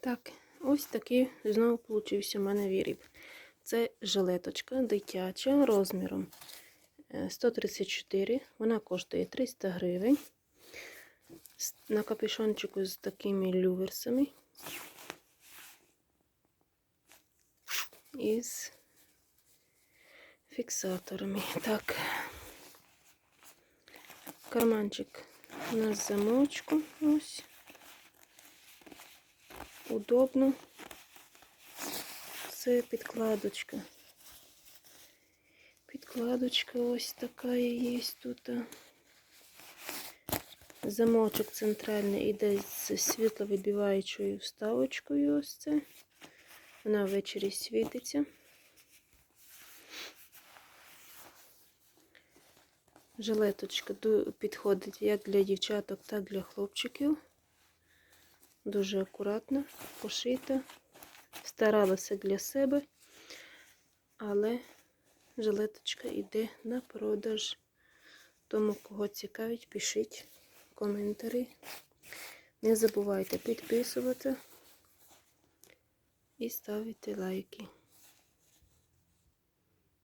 Так, ось такий знову получився у мене віріб. Це жилеточка дитяча розміром е, 134. Вона коштує 300 гривень. На капюшончику з такими люверсами. І з фіксаторами. Так. Карманчик з замочку. Ось. Удобно. Це підкладочка. Підкладочка ось така є тут. Замочок центральний іде з світловибиваючою вставочкою. Ось це. Вона ввечері світиться. Жилеточка підходить як для дівчаток, так для хлопчиків. Дуже акуратно, пошита. Старалася для себе, але жилеточка йде на продаж. Тому, кого цікавить, пишіть коментарі. Не забувайте підписувати і ставити лайки.